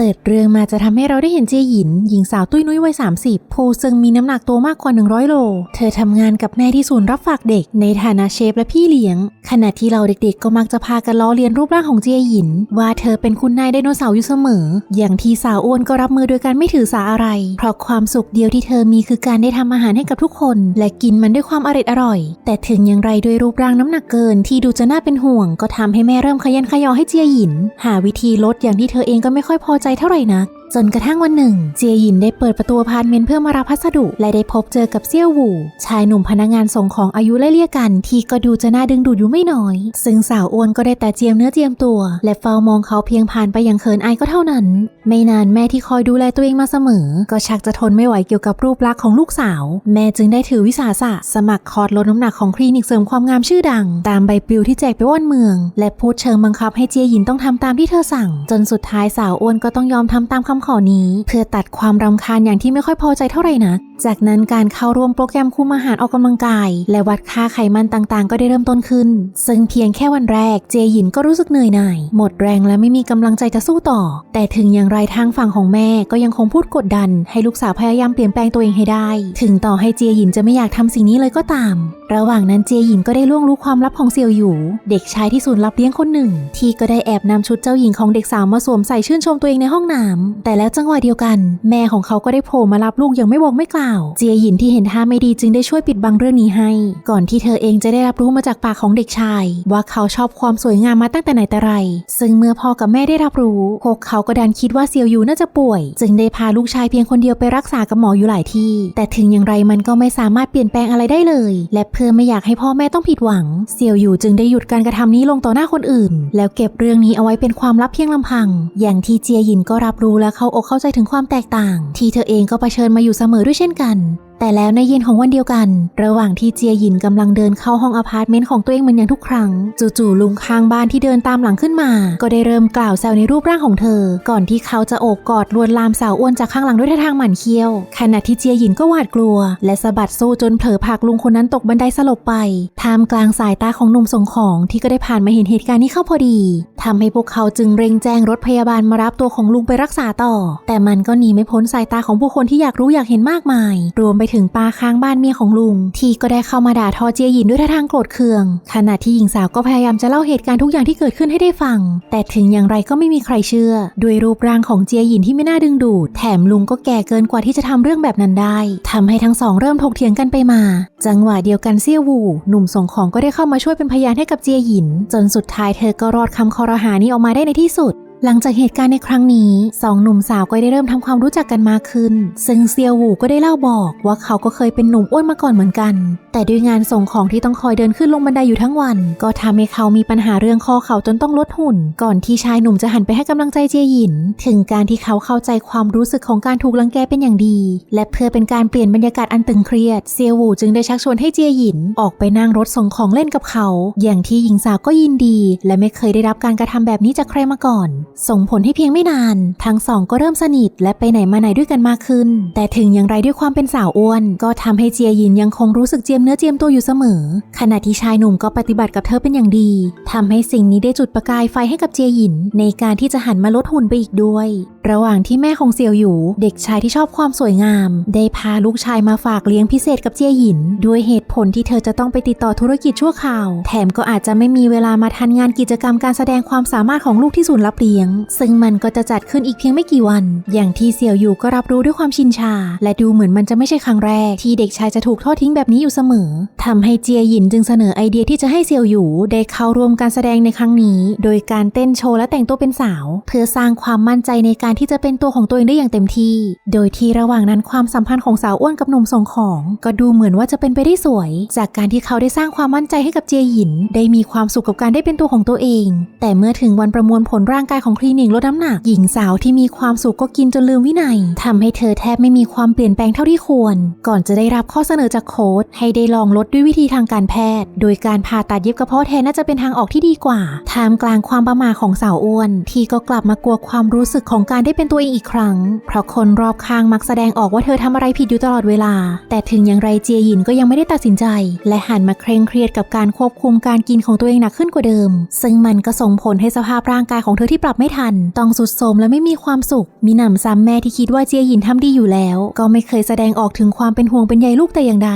เปิดเรื่องมาจะทำให้เราได้เห็นเจหยิน หญิงสาวตุ้ยนุ้ยวัย 30 ผู้ซึ่งมีน้ำหนักตัวมากกว่า 100 โล เธอทำงานกับแม่ที่ศูนย์รับฝากเด็กในฐานะเชฟและพี่เลี้ยง ขณะที่เราเด็กๆ ก็มักจะพากันล้อเลียนรูปร่างของเจหยิน ว่าเธอเป็นคุณนายไดโนเสาร์อยู่เสมอ อย่างที่สาวอ้วนก็รับมือโดยการไม่ถือสาอะไร เพราะความสุขเดียวที่เธอมีคือการได้ทำอาหารให้กับทุกคน และกินมันด้วยความอร่อยอร่อย แต่ถึงอย่างไรด้วยรูปร่างน้ำหนักเกิน ที่ดูจะน่าเป็นห่วง ก็ทำให้แม่เริ่มขยันขยอให้เจียหยิน หาวิธีลดอย่างที่เธอเองก็ไม่ค่อยพอใจใจเท่าไหร่นัก จนกระทั่งวันหนึ่ง เจียหยินได้เปิดประตูพาร์ตเมนเพื่อมารับพัสดุ และได้พบเจอกับเซี่ยวหวูชายหนุ่มพนักงานส่งของอายุไล่เลี่ยกัน ที่ก็ดูจะน่าดึงดูดอยู่ไม่น้อย ซึ่งสาวอ้วนก็ได้แต่เจียมเนื้อเจียมตัว และเฝ้ามองเขาเพียงผ่านไปอย่างเขินอายก็เท่านั้น ไม่นานแม่ที่คอยดูแลตัวเองมาเสมอ ก็ชักจะทนไม่ไหวเกี่ยวกับรูปลักษณ์ของลูกสาว แม่จึงได้ถือวิสาสะสมัครคอร์สลดน้ำหนักของคลินิกเสริมความงามชื่อดัง ตามใบปลิวที่แจกไปว่อนเมือง และพูดเชิงบังคับให้เจียหยินต้องทำตามที่เธอสั่ง จนสุดท้ายสาวอ้วนก็ต้องยอมทำตามคำขอนี้เพื่อตัดความรำคาญอย่างที่ไม่ค่อยพอใจเท่าไหร่นัก จากนั้นการเข้าร่วมโปรแกรมคุมอาหารออกกำลังกาย และวัดค่าไขมันต่างๆ ก็ได้เริ่มต้นขึ้น ซึ่งเพียงแค่วันแรกเจหยินก็รู้สึกเหนื่อยหน่าย หมดแรงและไม่มีกำลังใจจะสู้ต่อ แต่ถึงอย่างไรทางฝั่งของแม่ก็ยังคงพูดกดดัน ให้ลูกสาวพยายามเปลี่ยนแปลงตัวเองให้ได้ ถึงต่อให้เจยหยินจะไม่อยากทำสิ่งนี้เลยก็ตาม ระหว่างนั้นเจยหยินก็ได้ล่วงรู้ความลับของเซียวหยูเด็กชายที่ศูนย์รับเลี้ยงคนหนึ่ง ที่ก็ได้แอบนำชุดเจ้าหญิงของเด็กสาวมาสวมใส่ชื่นชมตัวเองในห้องน้ำแต่แล้วจังหวะเดียวกัน แม่ของเขาก็ได้โผล่มารับลูกอย่างไม่บอกไม่กล่าวเจียหยินที่เห็นท่าไม่ดีจึงได้ช่วยปิดบังเรื่องนี้ให้ ก่อนที่เธอเองจะได้รับรู้มาจากปากของเด็กชาย ว่าเขาชอบความสวยงามมาตั้งแต่ไหนแต่ไร ซึ่งเมื่อพ่อกับแม่ได้รับรู้พวกเขาก็ดันคิดว่าเซียวหยูน่าจะป่วย จึงได้พาลูกชายเพียงคนเดียวไปรักษากับหมออยู่หลายที่ แต่ถึงอย่างไรมันก็ไม่สามารถเปลี่ยนแปลงอะไรได้เลย และเพื่อไม่อยากให้พ่อแม่ต้องผิดหวัง เซียวหยูจึงได้หยุดการกระทำนี้ลงต่อหน้าคนอื่น แล้วเก็บเรื่องนี้เอาไว้เป็นความลับเพียงลำพัง อย่างที่เจียหยินก็รับรู้และเข้าอกเข้าใจถึงความแตกต่าง ที่เธอเองก็เผชิญมาอยู่เสมอด้วยเช่นกัน แต่แล้วในเย็นของวันเดียวกัน ระหว่างที่เจียหยินกำลังเดินเข้าห้องอพาร์ตเมนต์ของตัวเองเหมือนอย่างทุกครั้ง จู่ๆลุงข้างบ้านที่เดินตามหลังขึ้นมา ก็ได้เริ่มกล่าวแซวในรูปร่างของเธอ ก่อนที่เขาจะโอบกอดลวนลามสาวอ้วนจากข้างหลังด้วยท่าทางหมั่นเคี้ยว ขณะที่เจียหยินก็หวาดกลัว และสะบัดโซ่จนเผลอผลักลุงคนนั้นตกบันไดสลบไปท่ามกลางสายตาของหนุ่มส่งของที่ก็ได้ผ่านมาเห็นเหตุการณ์นี้เข้าพอดีทำให้พวกเขาจึงเร่งแจ้งรถพยาบาลมารับตัวของลุงไปรักษาต่อ แต่มันก็หนีไม่พ้นสายตาของผู้คนที่อยากรู้อยากเห็นมากมาย รวมไปถึงป้าข้างบ้านเมียของลุง ที่ก็ได้เข้ามาด่าทอเจียหยินด้วยท่าทางโกรธเคือง ขณะที่หญิงสาวก็พยายามจะเล่าเหตุการณ์ทุกอย่างที่เกิดขึ้นให้ได้ฟัง แต่ถึงอย่างไรก็ไม่มีใครเชื่อ ด้วยรูปร่างของเจียหยินที่ไม่น่าดึงดูด แถมลุงก็แก่เกินกว่าที่จะทำเรื่องแบบนั้นได้ทำให้ทั้งสองเริ่มถกเถียงกันไปมา จังหวะเดียวกันเซี่ยววูหนุ่มส่งของก็ได้เข้ามาช่วยเป็นพยานให้กับเจียหยิน จนสุดท้ายเธอก็รอดคำคอรหานี้ออกมาได้ในที่สุด หลังจากเหตุการณ์ในครั้งนี้สองหนุ่มสาวก็ได้เริ่มทำความรู้จักกันมากขึ้น ซึ่งเซียวหูก็ได้เล่าบอกว่าเขาก็เคยเป็นหนุ่มอ้วนมาก่อนเหมือนกัน แต่ด้วยงานส่งของที่ต้องคอยเดินขึ้นลงบันไดอยู่ทั้งวัน ก็ทำให้เขามีปัญหาเรื่องข้อเข่าจนต้องลดหุ่น ก่อนที่ชายหนุ่มจะหันไปให้กำลังใจเจียหยิน ถึงการที่เขาเข้าใจความรู้สึกของการถูกลังแกเป็นอย่างดี และเพื่อเป็นการเปลี่ยนบรรยากาศอันตึงเครียดเซียวหูจึงได้ชักชวนให้เจียหยินออกไปนั่งรถส่งของเล่นกับเขา อย่างที่หญิงสาวก็ยินดี และไม่เคยได้รับการกระทำแบบนี้จากใครมาก่อน ส่งผลให้เพียงไม่นาน ทั้งสองก็เริ่มสนิทและไปไหนมาไหนด้วยกันมากขึ้น แต่ถึงอย่างไรด้วยความเป็นสาวอ้วน ก็ทำให้เจียหยินยังคงรู้สึกเจียมเนื้อเจียมตัวอยู่เสมอ ขณะที่ชายหนุ่มก็ปฏิบัติกับเธอเป็นอย่างดีทำให้สิ่งนี้ได้จุดประกายไฟให้กับเจียหยิน ในการที่จะหันมาลดหุ่นไปอีกด้วย ระหว่างที่แม่ของเซียวหยูเด็กชายที่ชอบความสวยงาม ได้พาลูกชายมาฝากเลี้ยงพิเศษกับเจียหยิน ด้วยเหตุผลที่เธอจะต้องไปติดต่อธุรกิจชั่วคราว แถมก็อาจจะไม่มีเวลามาทันงานกิจกรรมการแสดงความสามารถของลูกที่ศูนย์รับเลี้ยง ซึ่งมันก็จะจัดขึ้นอีกเพียงไม่กี่วัน อย่างที่เซียวหยูก็รับรู้ด้วยความชินชา และดูเหมือนมันจะไม่ใช่ครั้งแรก ที่เด็กชายจะถูกทอดทิ้งแบบนี้อยู่เสมอทำให้เจียหยินจึงเสนอไอเดียที่จะให้เซียวหยูได้เข้าร่วมการแสดงในครั้งนี้ โดยการเต้นโชว์และแต่งตัวเป็นสาว เพื่อสร้างความมั่นใจในการที่จะเป็นตัวของตัวเองได้อย่างเต็มที่ โดยที่ระหว่างนั้นความสัมพันธ์ของสาวอ้วนกับหนุ่มส่งของ ก็ดูเหมือนว่าจะเป็นไปได้สวย จากการที่เขาได้สร้างความมั่นใจให้กับเจียหยิน ได้มีความสุขกับการได้เป็นตัวของตัวเอง แต่เมื่อถึงวันประมวลผลร่างกายของคลินิกลดน้ำหนัก หญิงสาวที่มีความสุขก็กินจนลืมวินัยทำให้เธอแทบไม่มีความเปลี่ยนแปลงเท่าที่ควร ก่อนจะได้รับข้อเสนอจากโค้ชให้ได้ลองลดด้วยวิธีทางการแพทย์ โดยการผ่าตัดเย็บกระเพาะแทนน่าจะเป็นทางออกที่ดีกว่าท่ามกลางความประมาทของสาวอ้วน ที่ก็กลับมากลัวความรู้สึกของการการได้เป็นตัวเองอีกครั้ง เพราะคนรอบข้างมักแสดงออกว่าเธอทำอะไรผิดอยู่ตลอดเวลา แต่ถึงอย่างไรเจียหยินก็ยังไม่ได้ตัดสินใจ และหันมาเคร่งเครียดกับการควบคุมการกินของตัวเองหนักขึ้นกว่าเดิม ซึ่งมันก็ส่งผลให้สภาพร่างกายของเธอที่ปรับไม่ทัน ต้องสุดโทรมและไม่มีความสุข มีหนำซ้ำแม่ที่คิดว่าเจียหยินทำดีอยู่แล้ว ก็ไม่เคยแสดงออกถึงความเป็นห่วงเป็นใยลูกแต่อย่างใด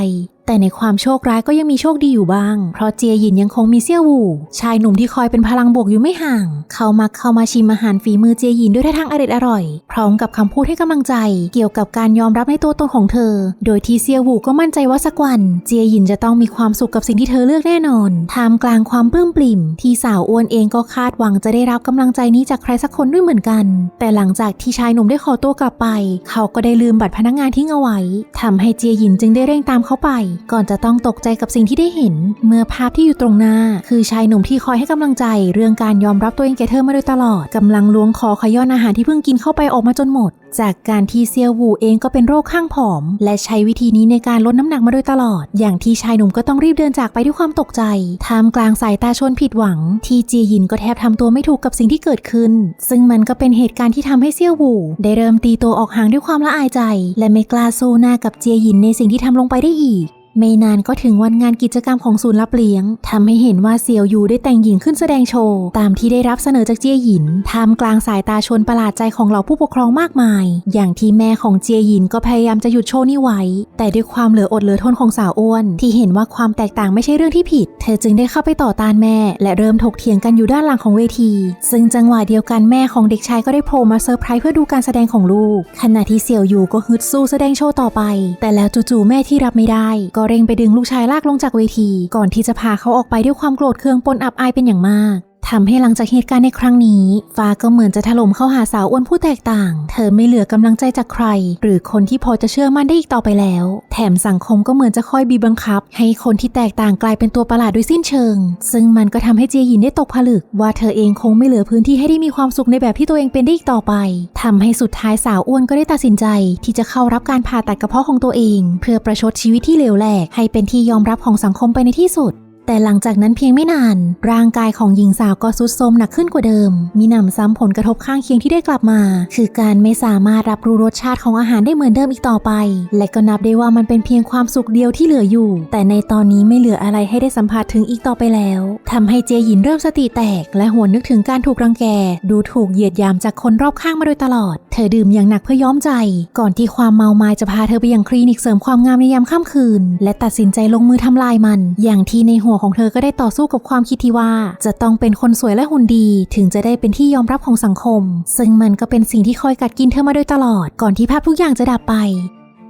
แต่ในความโชคร้ายก็ยังมีโชคดีอยู่บ้าง เพราะเจียหยินยังคงมีเซี่ยวหูชายหนุ่มที่คอยเป็นพลังบวกอยู่ไม่ห่าง เขามักเข้ามาชิมอาหารฝีมือเจียหยินด้วยท่าทางอร่อยอร่อย พร้อมกับคำพูดให้กำลังใจ เกี่ยวกับการยอมรับในตัวตนของเธอ โดยที่เซี่ยวหูก็มั่นใจว่าสักวัน เจียหยินจะต้องมีความสุขกับสิ่งที่เธอเลือกแน่นอนท่ามกลางความปลื้มปลิ่ม ที่สาวอ้วนเองก็คาดหวังจะได้รับกำลังใจนี้จากใครสักคนด้วยเหมือนกัน แต่หลังจากที่ชายหนุ่มได้ขอตัวกลับไป เขาก็ได้ลืมบัตรพนักงานทิ้งเอาไว้ทำให้เจียหยินจึงได้เร่งตามเขาไปก่อนจะต้องตกใจกับสิ่งที่ได้เห็น เมื่อภาพที่อยู่ตรงหน้า คือชายหนุ่มที่คอยให้กำลังใจ เรื่องการยอมรับตัวเองแก่เธอมาโดยตลอดกำลังล้วงคอขย้อนอาหารที่เพิ่งกินเข้าไปออกมาจนหมด จากการที่เซียววูเองก็เป็นโรคข้างผอม และใช้วิธีนี้ในการลดน้ำหนักมาโดยตลอด อย่างที่ชายหนุ่มก็ต้องรีบเดินจากไปด้วยความตกใจท่ามกลางสายตาชนผิดหวัง ที่เจียหยินก็แทบทำตัวไม่ถูกกับสิ่งที่เกิดขึ้น ซึ่งมันก็เป็นเหตุการณ์ที่ทำให้เซียววูได้เริ่มตีตัวออกห่างด้วยความละอายใจ และไม่กล้าสู้หน้ากับเจียหยินในสิ่งที่ทำลงไปได้อีกไม่นานก็ถึงวันงานกิจกรรมของศูนย์รับเลี้ยงทำให้เห็นว่าเซียวยูได้แต่งหญิงขึ้นแสดงโชว์ ตามที่ได้รับเสนอจากเจียหยินท่ามกลางสายตาชนประหลาดใจของเหล่าผู้ปกครองมากมาย อย่างที่แม่ของเจียหยินก็พยายามจะหยุดโชว์นี้ไว้ แต่ด้วยความเหลืออดเหลือทนของสาวอ้วน ที่เห็นว่าความแตกต่างไม่ใช่เรื่องที่ผิด เธอจึงได้เข้าไปต่อต้านแม่ และเริ่มถกเถียงกันอยู่ด้านหลังของเวที ซึ่งจังหวะเดียวกันแม่ของเด็กชายก็ได้โผล่มาเซอร์ไพรส์เพื่อดูการแสดงของลูก ขณะที่เสี่ยวยูก็ฮึดสู้แสดงโชว์ต่อไป แต่แล้วจู่ๆแม่ที่รับไม่ได้ก็เร่งไปดึงลูกชายลากลงจากเวที ก่อนที่จะพาเขาออกไปด้วยความโกรธเคืองปนอับอายเป็นอย่างมาก ทำให้หลังจากเหตุการณ์ในครั้งนี้ ฟ้าก็เหมือนจะถล่มเข้าหาสาวอ้วนผู้แตกต่าง เธอไม่เหลือกำลังใจจากใคร หรือคนที่พอจะเชื่อมั่นได้อีกต่อไปแล้ว แถมสังคมก็เหมือนจะคอยบีบบังคับ ให้คนที่แตกต่างกลายเป็นตัวประหลาดโดยสิ้นเชิง ซึ่งมันก็ทำให้เจียหยินได้ตกผลึก ว่าเธอเองคงไม่เหลือพื้นที่ให้ได้มีความสุขในแบบที่ตัวเองเป็นได้อีกต่อไปทำให้สุดท้ายสาวอ้วนก็ได้ตัดสินใจ ที่จะเข้ารับการผ่าตัดกระเพาะของตัวเอง เพื่อประชดชีวิตที่เลวแหลกให้เป็นที่ยอมรับของสังคมไปในที่สุด แต่หลังจากนั้นเพียงไม่นาน ร่างกายของหญิงสาวก็ทรุดโทรมหนักขึ้นกว่าเดิม มีหนำซ้ำผลกระทบข้างเคียงที่ได้กลับมา คือการไม่สามารถรับรู้รสชาติของอาหารได้เหมือนเดิมอีกต่อไป และก็นับได้ว่ามันเป็นเพียงความสุขเดียวที่เหลืออยู่ แต่ในตอนนี้ไม่เหลืออะไรให้ได้สัมผัสถึงอีกต่อไปแล้วทำให้เจหยินเริ่มสติแตก และหวนนึกถึงการถูกรังแก ดูถูกเหยียดหยามจากคนรอบข้างมาโดยตลอด เธอดื่มอย่างหนักเพื่อย้อมใจ ก่อนที่ความเมามายจะพาเธอไปยังคลินิกเสริมความงามในยามค่ำคืน และตัดสินใจลงมือทำลายมัน อย่างที่ในหัวของเธอก็ได้ต่อสู้กับความคิดที่ว่า จะต้องเป็นคนสวยและหุ่นดี ถึงจะได้เป็นที่ยอมรับของสังคม ซึ่งมันก็เป็นสิ่งที่คอยกัดกินเธอมาโดยตลอด ก่อนที่ภาพทุกอย่างจะดับไป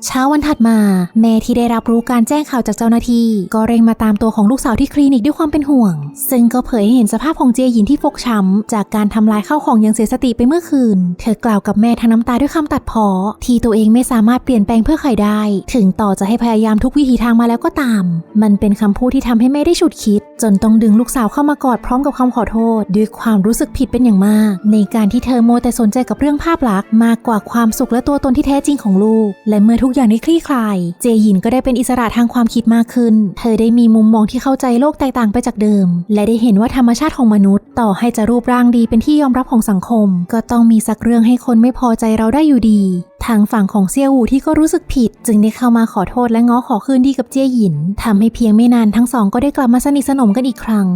เช้าวันถัดมา แม่ที่ได้รับรู้การแจ้งข่าวจากเจ้าหน้าที่ ก็เร่งมาตามตัวของลูกสาวที่คลินิกด้วยความเป็นห่วง ซึ่งก็เผยให้เห็นสภาพของเจียหยินที่ฟกช้ำ จากการทำลายข้าวของอย่างเสียสติไปเมื่อคืน เธอกล่าวกับแม่ทั้งน้ำตาด้วยคำตัดพ้อที่ตัวเองไม่สามารถเปลี่ยนแปลงเพื่อใครได้ ถึงต่อจะให้พยายามทุกวิถีทางมาแล้วก็ตาม มันเป็นคำพูดที่ทำให้แม่ได้ฉุดคิด จนต้องดึงลูกสาวเข้ามากอดพร้อมกับคำขอโทษ ด้วยความรู้สึกผิดเป็นอย่างมาก ในการที่เธอโมแต่สนใจกับเรื่องภาพลักษณ์มากกว่าความสุขและตัวตนที่แท้จริงของลูก และเมื่อทุกอย่างได้คลี่คลาย เจยินก็ได้เป็นอิสระทางความคิดมากขึ้น เธอได้มีมุมมองที่เข้าใจโลกแตกต่างไปจากเดิม และได้เห็นว่าธรรมชาติของมนุษย์ ต่อให้จะรูปร่างดีเป็นที่ยอมรับของสังคม ก็ต้องมีสักเรื่องให้คนไม่พอใจเราได้อยู่ดี ทางฝั่งของเซียวหูที่ก็รู้สึกผิด จึงได้เข้ามาขอโทษและง้อขอคืนดีกับเจียหยินทำให้เพียงไม่นานทั้งสองก็ได้กลับมาสนิทสนมกันอีกครั้ง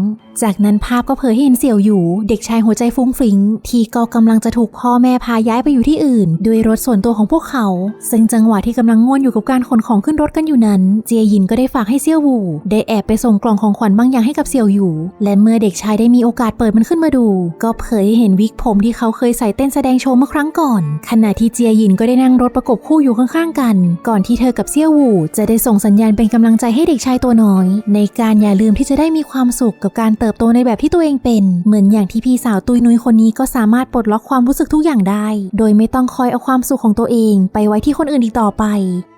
จากนั้นภาพก็เผยให้เห็นเสี่ยวหยูเด็กชายหัวใจฟุ้งฟิ้งที่ก็กำลังจะถูกพ่อแม่พาย้ายไปอยู่ที่อื่น ด้วยรถส่วนตัวของพวกเขา ซึ่งจังหวะที่กำลังง่วนอยู่กับการขนของขึ้นรถกันอยู่นั้น เจียหยินก็ได้ฝากให้เซี่ยวหวูได้แอบไปส่งกล่องของขวัญบางอย่างให้กับเสี่ยวหยูและเมื่อเด็กชายได้มีโอกาสเปิดมันขึ้นมาดู ก็เผยให้เห็นวิกผมที่เขาเคยใส่เต้นแสดงโชว์เมื่อครั้งก่อน ขณะที่เจียหยินก็ได้นั่งรถประกบคู่อยู่ข้างๆกัน ก่อนที่เธอกับเซี่ยวหวูจะได้ส่งสัญญาณเป็นกำลังใจให้เด็กชายตัวน้อย ในการอย่าลืมที่จะได้มีความสุขกับการเติติบโตในแบบที่ตัวเองเป็น เหมือนอย่างที่พี่สาวตุยนุยคนนี้ก็สามารถปลดล็อกความรู้สึกทุกอย่างได้ โดยไม่ต้องคอยเอาความสุขของตัวเอง ไปไว้ที่คนอื่นอีกต่อไป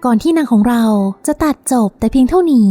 ก่อนที่นางของเราจะตัดจบแต่เพียงเท่านี้